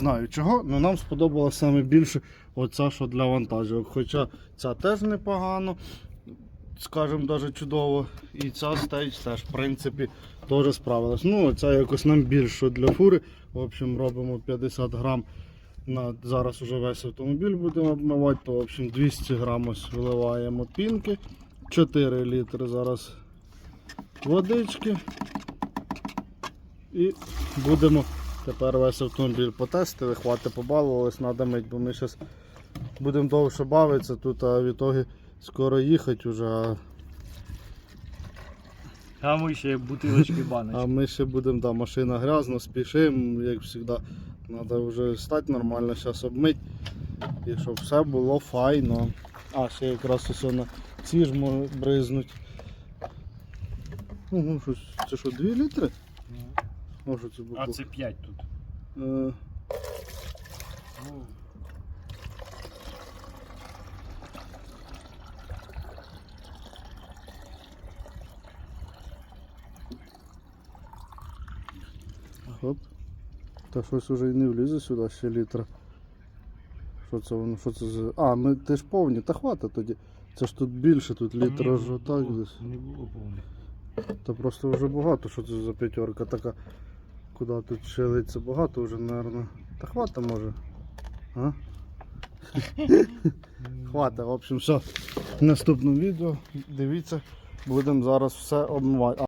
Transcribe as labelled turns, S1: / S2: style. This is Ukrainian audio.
S1: знаю чого, але нам сподобалося саме більше оця, що для вантажівок. Хоча ця теж непогано, скажімо, навіть чудово. І ця стейдж теж, в принципі, теж справилась. Ну, оця якось нам більше для фури. В общем, робимо 50 грам. На, зараз уже весь автомобіль будемо обмивати, то в общем 200 грам ось виливаємо пінки, 4 літри зараз водички. І будемо тепер весь автомобіль потестили, хвати побалувались, треба мить, бо ми зараз будемо довше бавитися тут, а в ітогі скоро їхати вже. А,
S2: ми ще бутилочки баночки.
S1: а ми ще будемо, да, машина грязна, спішимо, як завжди. Треба вже стати нормально, зараз обмити. І щоб все було файно. А, ще якраз ось на ці ж може бризнуть. Ну, це що, 2 літри? Що це було?
S2: А це 5 тут.
S1: Е, Хоп. Та щось уже і не влізе сюди ще літра. Що це воно? Що це за. А, ми теж повні, та хвата тоді. Це ж тут більше, тут літра ж отак десь.
S2: Не було повно.
S1: Та просто вже багато, що це за п'ятерка така. Куди тут шилиться багато вже, мабуть. Та хвата може. А? Хвата, в общем, все. В наступному відео дивіться, будемо зараз все обмивати.